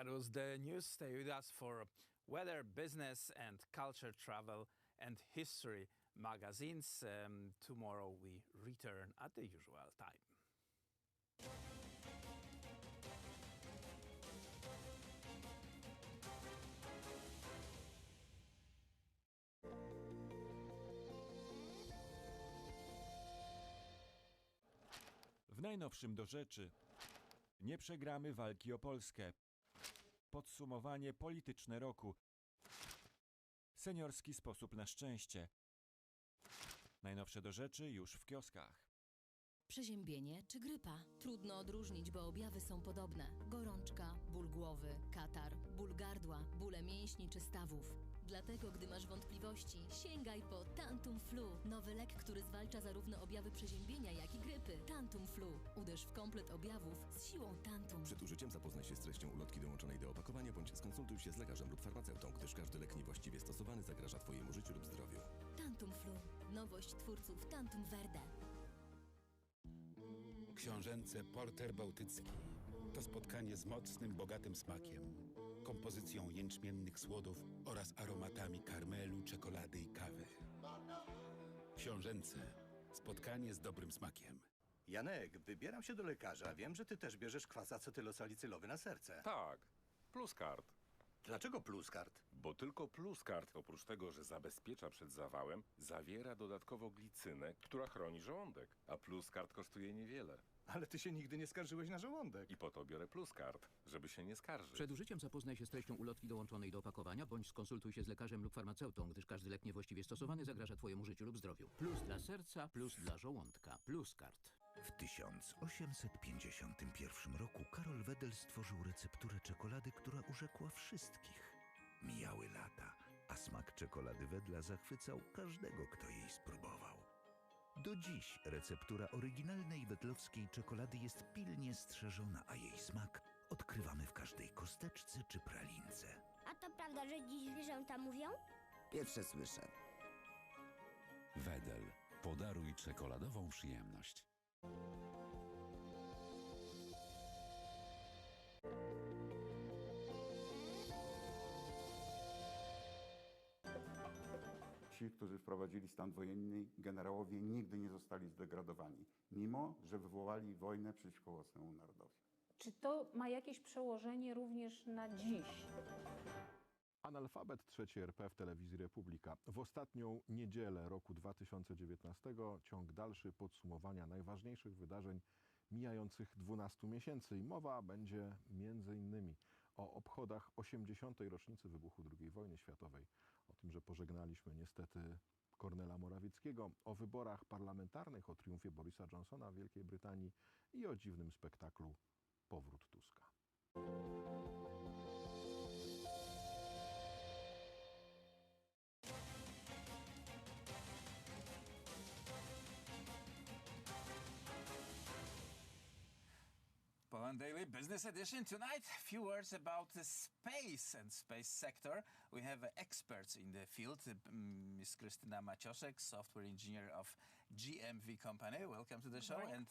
That was the news. Stay with us for weather, business, and culture, travel, and history magazines. Um, tomorrow we return at the usual time. W najnowszym do rzeczy. Nie przegramy walki o Polskę. Podsumowanie polityczne roku. Seniorski sposób na szczęście. Najnowsze do rzeczy już w kioskach. Przeziębienie czy grypa? Trudno odróżnić, bo objawy są podobne. Gorączka, ból głowy, katar, ból gardła, bóle mięśni czy stawów. Dlatego, gdy masz wątpliwości, sięgaj po Tantum Flu. Nowy lek, który zwalcza zarówno objawy przeziębienia, jak i grypy. Tantum Flu. Uderz w komplet objawów z siłą Tantum. Przed użyciem zapoznaj się z treścią ulotki dołączonej do opakowania bądź skonsultuj się z lekarzem lub farmaceutą, gdyż każdy lek niewłaściwie stosowany zagraża Twojemu życiu lub zdrowiu. Tantum Flu. Nowość twórców Tantum Verde. Książęce Porter Bałtycki. To spotkanie z mocnym, bogatym smakiem, kompozycją jęczmiennych słodów oraz aromatami karmelu, czekolady i kawy. Książęce. Spotkanie z dobrym smakiem. Janek, wybieram się do lekarza. Wiem, że ty też bierzesz kwas acetylosalicylowy na serce. Tak, Pluskart. Dlaczego pluskart? Bo tylko Pluskart, oprócz tego, że zabezpiecza przed zawałem, zawiera dodatkowo glicynę, która chroni żołądek. A Pluskart kosztuje niewiele. Ale ty się nigdy nie skarżyłeś na żołądek. I po to biorę Pluskart, żeby się nie skarżyć. Przed użyciem zapoznaj się z treścią ulotki dołączonej do opakowania, bądź skonsultuj się z lekarzem lub farmaceutą, gdyż każdy lek niewłaściwie stosowany zagraża Twojemu życiu lub zdrowiu. Plus dla serca, plus dla żołądka. Plus kart. W 1851 roku Karol Wedel stworzył recepturę czekolady, która urzekła wszystkich. Mijały lata, a smak czekolady Wedla zachwycał każdego, kto jej spróbował. Do dziś receptura oryginalnej wedlowskiej czekolady jest pilnie strzeżona, a jej smak odkrywamy w każdej kosteczce czy pralince. A to prawda, że dziś zwierzęta mówią? Pierwsze słyszę. Wedel. Podaruj czekoladową przyjemność. Ci, którzy wprowadzili stan wojenny, generałowie nigdy nie zostali zdegradowani, mimo że wywołali wojnę przeciwko własnemu narodowi. Czy to ma jakieś przełożenie również na dziś? Analfabet trzeci RP w telewizji Republika. W ostatnią niedzielę roku 2019 ciąg dalszy podsumowania najważniejszych wydarzeń mijających 12 miesięcy i mowa będzie innymi o obchodach 80. rocznicy wybuchu II wojny światowej, o tym, że pożegnaliśmy niestety Kornela Morawieckiego, o wyborach parlamentarnych, o triumfie Borisa Johnsona w Wielkiej Brytanii i o dziwnym spektaklu Powrót Poland Daily Business Edition. Tonight, a few words about the space and space sector. We have experts in the field. Uh, Ms. Krystyna Maciosek, software engineer of GMV company. Welcome to the show. And